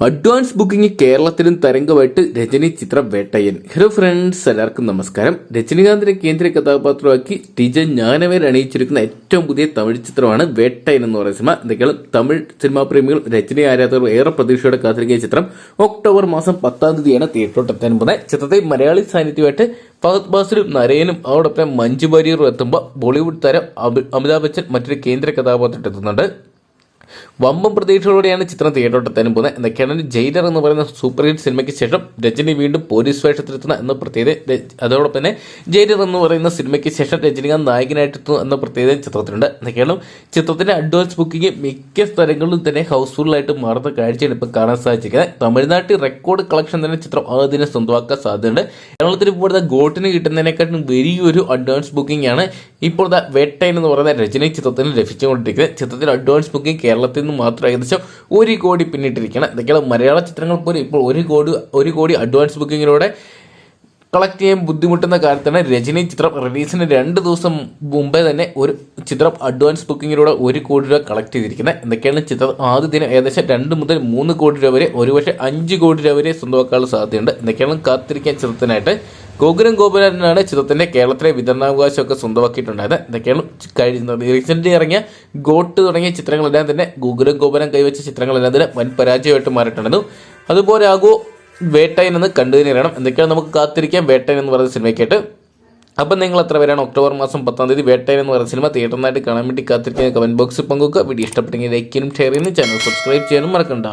Advance booking കേരളത്തിലും തരംഗമായിട്ട് രജനി ചിത്രം Vettaiyan. Hello friends എല്ലാവർക്കും നമസ്കാരം. രജനികാന്തിനെ കേന്ദ്ര കഥാപാത്രമാക്കി ടിജൻ ജ്ഞാനവേർ അണിയിച്ചിരിക്കുന്ന ഏറ്റവും പുതിയ തമിഴ് ചിത്രമാണ് വേട്ടയൻ എന്ന് പറയുന്ന സിനിമ. എന്തൊക്കെയാണ് തമിഴ് സിനിമാ പ്രേമികൾ രജനി ആരാധകർ ഏറെ പ്രതീക്ഷയോടെ കാത്തിരിക്കുന്ന ചിത്രം. ഒക്ടോബർ മാസം പത്താം തീയതിയാണ് തിയേറ്ററിലോട്ട് എത്താൻ പോകുന്നത്. ചിത്രത്തെ മലയാളി സാന്നിധ്യമായിട്ട് ഫഹദ് ബാസിലും നരയനും അതോടൊപ്പം മഞ്ജു വാര്യറും എത്തുമ്പോൾ ബോളിവുഡ് താരം അമിതാഭ് ബച്ചൻ മറ്റൊരു കേന്ദ്ര കഥാപാത്രത്തിൽ എത്തുന്നുണ്ട്. വമ്പം പ്രതീക്ഷകളോടെയാണ് ചിത്രം തിയേറ്ററോട്ട് എത്താനും പോകുന്നത് എന്തൊക്കെയാണ് ജയിലർ എന്ന് പറയുന്ന സൂപ്പർ ഹിറ്റ് സിനിമയ്ക്ക് ശേഷം രജനി വീണ്ടും പോലീസ് വേഷത്തിലെത്തുന്ന എന്ന പ്രത്യേകത അതോടൊപ്പം തന്നെ ജയിലർ എന്ന് പറയുന്ന സിനിമയ്ക്ക് ശേഷം രജനികാന്ത് നായകനായിട്ട് എത്തുന്നു എന്ന പ്രത്യേകത ചിത്രത്തിലുണ്ട്. കേരളം ചിത്രത്തിന്റെ അഡ്വാൻസ് ബുക്കിംഗ് മിക്ക സ്ഥലങ്ങളിലും തന്നെ ഹൗസ്ഫുള്ളായിട്ട് മാറുന്ന കാഴ്ചയാണ് ഇപ്പോൾ കാണാൻ സാധിച്ചിരിക്കുന്നത്. തമിഴ്നാട്ടിൽ റെക്കോർഡ് കളക്ഷൻ തന്നെ ചിത്രം ആദ്യം സ്വന്തമാക്കാൻ സാധ്യതയുണ്ട്. കേരളത്തിൽ ഇപ്പോഴത്തെ ഗോട്ടിന് കിട്ടുന്നതിനെക്കാട്ടും വലിയൊരു അഡ്വാൻസ് ബുക്കിംഗ് ആണ് ഇപ്പോഴത്തെ വേട്ടൈൻ എന്ന് പറയുന്ന രജനി ചിത്രത്തിന് ലഭിച്ചുകൊണ്ടിരിക്കുന്നത്. ചിത്രത്തിൽ അഡ്വാൻസ് ബുക്കിംഗ് കേരളത്തിൽ നിന്ന് മാത്രം ഏകദേശം ഒരു കോടി പിന്നിട്ടിരിക്കണം. എന്തൊക്കെയാണ് മലയാള ചിത്രങ്ങൾ പോലും ഇപ്പോൾ ഒരു കോടി ഒരു കോടി അഡ്വാൻസ് ബുക്കിങ്ങിലൂടെ കളക്ട് ചെയ്യാൻ ബുദ്ധിമുട്ടുന്ന കാര്യത്താണ് രജനി ചിത്രം റിലീസിന് രണ്ട് ദിവസം മുമ്പേ തന്നെ ഒരു ചിത്രം അഡ്വാൻസ് ബുക്കിങ്ങിലൂടെ ഒരു കോടി രൂപ കളക്ട് ചെയ്തിരിക്കുന്നത് എന്തൊക്കെയാണ് ചിത്രം? ആദ്യ ദിനം ഏകദേശം രണ്ട് മുതൽ മൂന്ന് കോടി രൂപ വരെ ഒരുപക്ഷെ അഞ്ച് കോടി രൂപ വരെ സ്വന്തമാക്കാനുള്ള സാധ്യതയുണ്ട്. എന്തൊക്കെയാണ് കാത്തിരിക്കാൻ ചിത്രത്തിനായിട്ട്? ഗോകുലം ഗോപുരനാണ് ചിത്രത്തിന്റെ കേരളത്തിലെ വിതരണാവകാശമൊക്കെ സ്വന്തമാക്കിയിട്ടുണ്ടായത്. എന്തൊക്കെയാണ് കഴിഞ്ഞ റീസെന്റ് ഇറങ്ങിയ ഗോട്ട് തുടങ്ങിയ ചിത്രങ്ങളെല്ലാം തന്നെ ഗോകുലം ഗോപുരം കൈവച്ച ചിത്രങ്ങളെല്ലാം തന്നെ വൻ പരാജയമായിട്ട് മാറിയിട്ടുണ്ടായിരുന്നു. അതുപോലെ ആകോ വേട്ടയൻ എന്ന് കണ്ടു അറിയണം. എന്തൊക്കെയാണ് നമുക്ക് കാത്തിരിക്കാം? വേട്ടയൻ എന്ന് പറയുന്ന സിനിമയ്ക്കായിട്ട് അപ്പം നിങ്ങൾ എത്ര പേരാണ് ഒക്ടോബർ മാസം പത്താം തീയതി വേട്ടയൻ എന്ന് പറയുന്ന സിനിമ തിയേറ്ററിനായിട്ട് കാണാൻ വേണ്ടി കാത്തിരിക്കുന്ന കമന്റ് ബോക്സിൽ പങ്കുവെക്കുക. വീഡിയോ ഇഷ്ടപ്പെട്ടെങ്കിൽ ലൈക്കിനും ഷെയർ ചെയ്യുന്നു ചാനൽ സബ്സ്ക്രൈബ് ചെയ്യാനും മറക്കണ്ട.